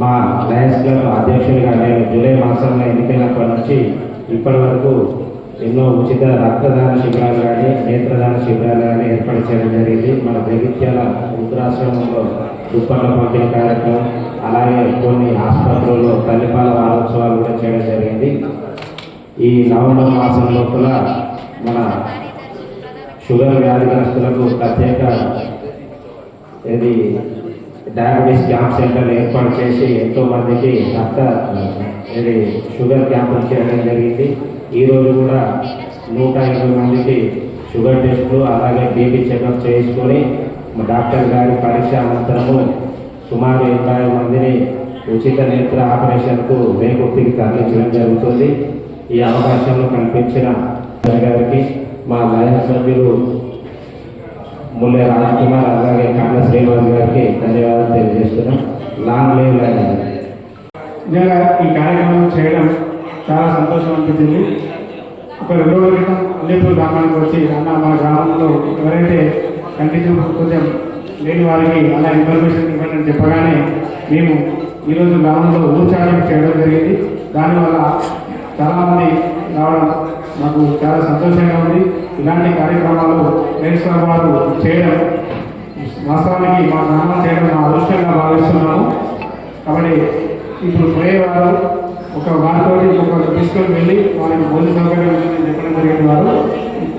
మా Lions club అధ్యక్షుడిగా నేను జూలై మాసంలో ఎన్నికైనప్పటి నుంచి ఇప్పటి వరకు ఎన్నో ఉచిత రక్తదాన శిబిరాలు కానీ నేత్రదాన శిబిరాలు కానీ ఏర్పాటు చేయడం జరిగింది. మన జగిత్యాల వృద్ధాశ్రమంలో దుప్పట్ల పంపిణీ కార్యక్రమం అలాగే కొన్ని ఆసుపత్రుల్లో తల్లిపాల వారోత్సవాలు కూడా చేయడం జరిగింది. ఈ నవంబర్ మాసం లోపల మన షుగర్ వ్యాధిగ్రస్తులకు ప్రత్యేక ఇది డయాబెటీస్ క్యాంప్ సెంటర్ ఏర్పాటు చేసి ఎంతో మందికి రక్త ఇది షుగర్ క్యాంపులు చేయడం జరిగింది. ఈరోజు కూడా నూట ఇరవై మందికి షుగర్ టెస్టులు అలాగే బీపీ చెకప్ చేసుకొని డాక్టర్ గారి పరీక్ష అనంతరము సుమారు ఇరవై మందిని ఉచిత నేత్ర ఆపరేషన్కు వేగొత్తికి తరలించడం జరుగుతుంది. ఈ అవకాశంలో కనిపించిన గారికి మా లయన్ సభ్యులు ముల్లె రాజ్కుమార్ అలాగే కాంగ్రెస్ శ్రీనివాస్ గారికి ధన్యవాదాలు తెలియజేస్తున్నాం. లాంగ్ లీవ్ నిజంగా ఈ కార్యక్రమం చేయడం చాలా సంతోషం అనిపించింది. ఒక రెండు రోజుల క్రితం అల్లేపూర్ గ్రామానికి వచ్చి అన్న మా గ్రామంలో ఎవరైతే కంటిన్యూ కొంచెం లేని వారికి అలా ఇన్ఫర్మేషన్ ఇవ్వండి అని చెప్పగానే మేము ఈరోజు గ్రామంలో ఊచారం చేయడం జరిగింది. దానివల్ల చాలామంది రావడం నాకు చాలా సంతోషంగా ఉంది. ఇలాంటి కార్యక్రమాలు నేర్చుకున్న వారు చేయడం వాస్తవానికి మా గ్రామం చేయడం మా అదృష్టంగా భావిస్తున్నాము కాబట్టి ఇప్పుడు పోయేవారు ఒక వారితో ఒక తీసుకొని వెళ్ళి వారికి భోజన సౌకర్యం ఉందని చెప్పడం జరిగిన వారు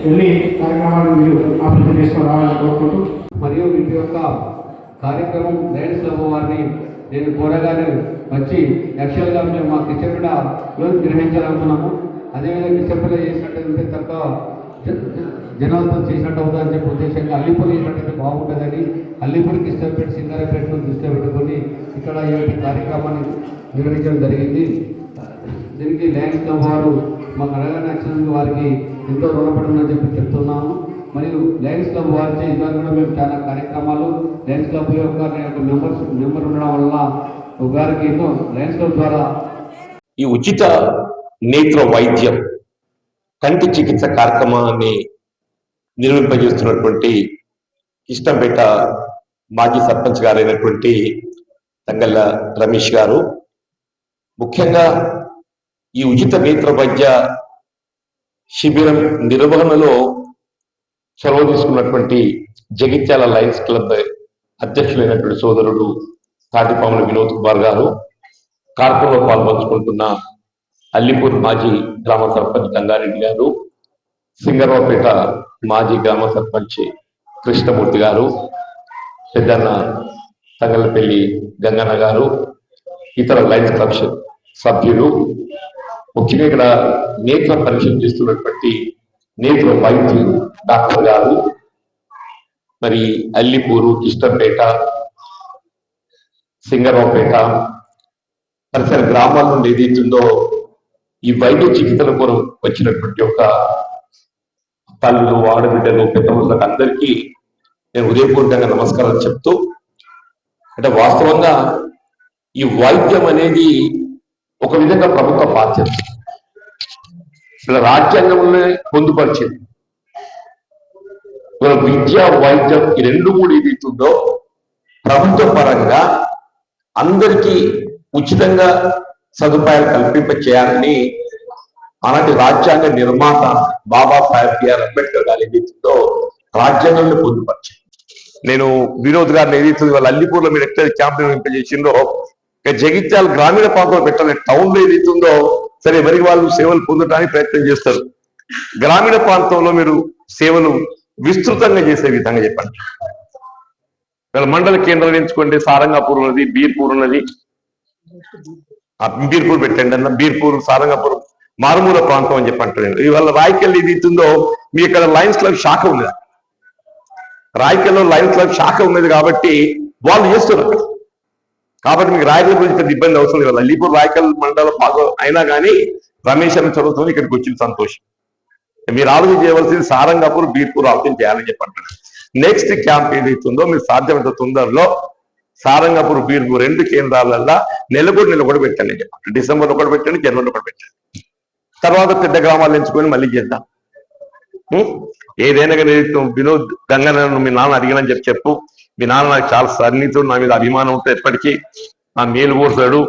వెళ్ళి కార్యక్రమాలను మీరు అభివృద్ధి చేసుకుని రావాలని కోరుకుంటూ మరియు వీటి యొక్క కార్యక్రమం లయన్స్ క్లబ్ వారిని నేను కోరగానే వచ్చి యాక్చువల్గా మేము మా కిచెన్పేట కూడా నిర్వహించాలనుకున్నాము అదేవిధంగా కిచెన్పేట చేసినట్టయితే తప్ప జ- జనాలతో చేసినట్టు అవుతుందని చెప్పి ఉద్దేశంగా అల్లిపూర్ చేసినట్టయితే బాగుంటుందని అల్లిపూర్ కిష్టపేట సింగారపేటను దృష్టిలో పెట్టుకొని ఇక్కడ ఈ యొక్క కార్యక్రమాన్ని నిర్వహించడం జరిగింది. దీనికి ల్యాండ్ క్లబ్ వారు మాకు అడగని యాక్సిడెంట్ వారికి ఎంతో రుణపడి ఉందని చెప్పి చెప్తున్నాము. మరియు లయన్స్ క్లబ్ వారిచే ఇలా కూడా మేము చాలా కార్యక్రమాలు లయన్స్ క్లబ్ యొక్క మెంబర్స్ మెంబర్ ఉండడం వల్ల వారికి ఎన్నో లయన్స్ క్లబ్ ద్వారా ఈ ఉచిత నేత్ర వైద్యం కంటి చికిత్స కార్యక్రమాన్ని నిర్వహింపజేస్తున్నటువంటి ఇష్టంపేట మాజీ సర్పంచ్ గారైనటువంటి తంగళ్ళ రమేష్ గారు. ముఖ్యంగా ఈ ఉచిత నేత్ర వైద్య శిబిరం నిర్వహణలో చొరవ తీసుకున్నటువంటి జగిత్యాల లయన్స్ క్లబ్ అధ్యక్షులైనటువంటి సోదరుడు తాటిపాముల వినోద్ కుమార్ గారు కార్యక్రమంలో పాల్పంచుకుంటున్న అల్లిపూర్ మాజీ గ్రామ సర్పంచ్ గంగారెడ్డి గారు సింగరావుపేట మాజీ గ్రామ సర్పంచ్ కృష్ణమూర్తి గారు పెద్దన్న తంగలపల్లి గంగన్న గారు ఇతర లైన్ క్లబ్ సభ్యులు ముఖ్యంగా ఇక్కడ నేత్ర పరిచయం చేస్తున్నటువంటి నేత్ర వైద్యులు డాక్టర్ గారు మరి అల్లిపూరు కిష్టంపేట సింగరావుపేట పరిసర గ్రామాల నుండి ఏదైతుందో ఈ వైద్య చికిత్సల కొరకు వచ్చినటువంటి ఒక తల్లు ఆడబిడ్డలు పెద్దవాళ్ళకి అందరికీ నేను హృదయపూర్వకంగా నమస్కారాలు చెప్తూ అంటే వాస్తవంగా ఈ వైద్యం అనేది ఒక విధంగా ప్రభుత్వ బాధ్యత. ఇలా రాజ్యాంగంలో పొందుపరిచింది. ఇవాళ విద్య వైద్యం ఈ రెండు కూడా ఏదైతుందో ప్రభుత్వ పరంగా అందరికీ ఉచితంగా సదుపాయాలు కల్పింప చేయాలని అలాంటి రాజ్యాంగ నిర్మాత బాబా సాహెబ్ బిఆర్ అంబేద్కర్ గారి నేతృత్వంలో రాజ్యాంగంలో పొందుపరిచింది నేను వినోద్ గారిని ఏదైతే వాళ్ళ అల్లిపూర్లో మీరు ఎక్కడ క్యాంప్ చేసిందో జగిత్యాల గ్రామీణ ప్రాంతంలో పెట్టాలి టౌన్లో ఏదైతే ఉందో సరే మరి వాళ్ళు సేవలు పొందడానికి ప్రయత్నం చేస్తారు. గ్రామీణ ప్రాంతంలో మీరు సేవలు విస్తృతంగా చేసే విధంగా చెప్పండి. మండల కేంద్రాలు ఎంచుకోండి సారంగాపూర్ ఉన్నది బీర్పూర్ ఉన్నది. ఆ బీర్పూర్ పెట్టండి అన్న బీర్పూర్ సారంగాపూర్ మారుమూల ప్రాంతం అని చెప్పి అంటున్నాను ఇవాళ రాయకెళ్ళి ఇది ఇస్తుందో మీ ఇక్కడ లయన్స్ క్లబ్ శాఖ ఉంది రాయకల్లో లయన్స్ క్లబ్ శాఖ ఉన్నది కాబట్టి వాళ్ళు చేస్తున్నారు. కాబట్టి మీకు రాయకల్ గురించి పెద్ద ఇబ్బంది అవసరం లేదు. అల్లీపూర్ రాయకల్ మండలం బాగా అయినా కానీ రమేష్ అని చదువుతుంది ఇక్కడికి వచ్చింది సంతోషం. మీరు ఆలోచన చేయవలసింది సారంగాపూర్ బీర్పూర్ ఆలోచన చేయాలని చెప్పంటారు నెక్స్ట్ క్యాంప్ ఏదైతుందో మీరు సాధ్యమైన తొందరలో సారంగాపూర్ బీర్పూర్ రెండు కేంద్రాలల్లో నెలకొడి నెలకొడి పెట్టండి అని చెప్పండి డిసెంబర్ ఒకటి పెట్టండి జనవరి ఒకటి పెట్టండి తర్వాత పెద్ద గ్రామాలు ఎంచుకొని మళ్ళీ చేద్దాం. ఏదైనా కానీ వినోద్ గంగనను మీ నాన్న అడిగినని చెప్పి చెప్పు. మీ నాన్న నాకు చాలా సన్నిహితుడు నా మీద అభిమానం ఉంటుంది ఎప్పటికీ. నా మేలు కోరుతాడు.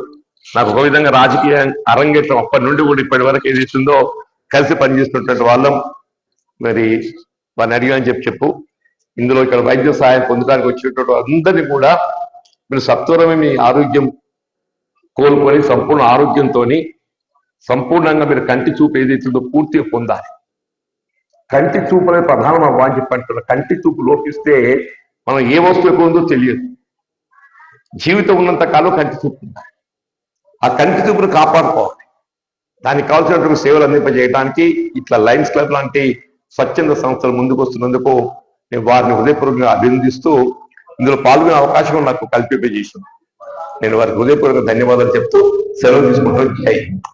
నాకు ఒక విధంగా రాజకీయ అరంగేట్రం అప్పటి నుండి కూడా ఇప్పటి వరకు ఏది ఇస్తుందో కలిసి పనిచేస్తున్నటువంటి వాళ్ళం. మరి వారిని అడిగానని చెప్పి చెప్పు. ఇందులో ఇక్కడ వైద్య సహాయం పొందడానికి వచ్చినటువంటి అందరినీ కూడా మీరు సత్వరమే మీ ఆరోగ్యం కోల్పోయి సంపూర్ణ ఆరోగ్యంతో సంపూర్ణంగా మీరు కంటి చూపు ఏదైతుందో పూర్తిగా పొందాలి. కంటి చూపు అనేది ప్రధానం అవ్వ అని చెప్పి కంటి చూపు లోపిస్తే మనం ఏ వస్తువు ఎక్కువ ఉందో తెలియదు. జీవితం ఉన్నంత కాలం కంటి చూపు ఉండాలి. ఆ కంటి చూపును కాపాడుకోవాలి. దానికి కావాల్సినటువంటి సేవలు అందింపజేయడానికి ఇట్లా లయన్స్ క్లబ్ లాంటి స్వచ్ఛంద సంస్థలు ముందుకు వస్తున్నందుకు నేను వారిని హృదయపూర్వకంగా అభినందిస్తూ ఇందులో పాల్గొనే అవకాశం నాకు కల్పింపజేసింది నేను వారికి హృదయపూర్వక ధన్యవాదాలు చెప్తూ సెలవు తీసుకుంటూ జై